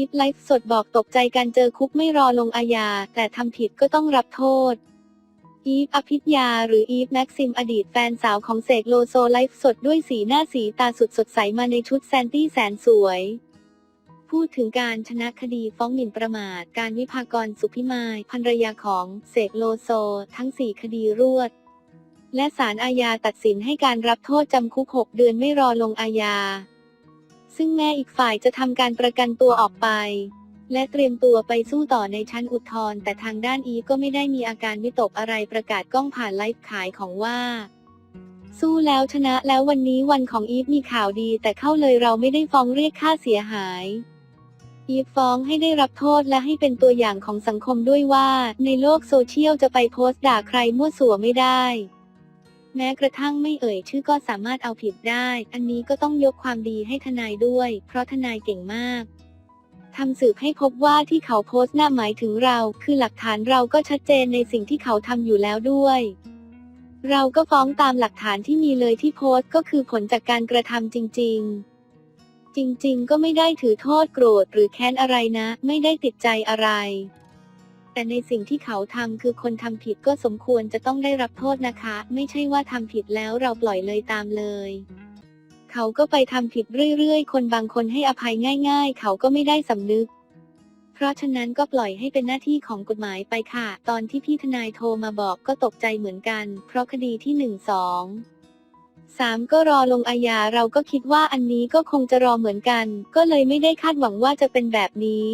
อีฟไลฟ์สดบอกตกใจการเจอคุกไม่รอลงอาญา แต่ทำผิดก็ต้องรับโทษ อีฟอภิญญาหรืออีฟแม็กซิมอดีตแฟนสาวของเสกโลโซไลฟ์สดด้วยสีหน้าสีตาสุดสดใสมาในชุดแซนตี้แสนสวย พูดถึงการชนะคดีฟ้องหมิ่นประมาท การวิพากรสุพิมายภรรยาของเสกโลโซ ทั้ง 4 คดีรวด และศาลอาญาตัดสินให้การรับโทษจำคุก 6 เดือนไม่รอลงอาญา ซึ่งแม่อีกฝ่ายจะทำการประกันตัวออกไป และเตรียมตัวไปสู้ต่อในชั้นอุทธรณ์แต่ทางด้านอีฟก็ไม่ได้มีอาการวิตกอะไรประกาศกล้องผ่านไลฟ์ขายของว่า สู้แล้วชนะแล้ววันนี้วันของอีฟมีข่าวดี แต่เข้าเลยเราไม่ได้ฟ้องเรียกค่าเสียหายอีฟฟ้องให้ได้รับโทษและให้เป็นตัวอย่างของสังคมด้วยว่า ในโลกโซเชียลจะไปโพสต์ด่าใครมั่วสั่วไม่ได้ แม้กระทั่งไม่เอ่ยชื่อก็สามารถเอาผิดได้ อันนี้ก็ต้องยกความดีให้ทนายด้วย เพราะทนายเก่งมากทำสืบให้พบว่าที่เขาโพสต์น่าหมายถึงเรา คือหลักฐานเราก็ชัดเจนในสิ่งที่เขาทำอยู่แล้วด้วย เราก็ฟ้องตามหลักฐานที่มีเลยที่โพสต์ก็คือผลจากการกระทำจริง ๆ จริง ๆ ก็ไม่ได้ถือโทษโกรธหรือแค้นอะไรนะ ไม่ได้ติดใจอะไร แต่ในสิ่งที่เขาทำคือคนทำผิดก็สมควรจะต้องได้รับโทษนะคะ ไม่ใช่ว่าทำผิดแล้วเราปล่อยเลยตามเลย เขาก็ไปทำผิดเรื่อยๆ คนบางคนให้อภัยง่าย ๆ เขาก็ไม่ได้สำนึก เพราะฉะนั้นก็ปล่อยให้เป็นหน้าที่ของกฎหมายไปค่ะ ตอนที่พี่ทนายโทรมาบอกก็ตกใจเหมือนกัน เพราะคดีที่หนึ่งสองสามก็รอลงอาญาเราก็คิดว่าอันนี้ก็คงจะรอเหมือนกัน ก็เลยไม่ได้คาดหวังว่าจะเป็นแบบนี้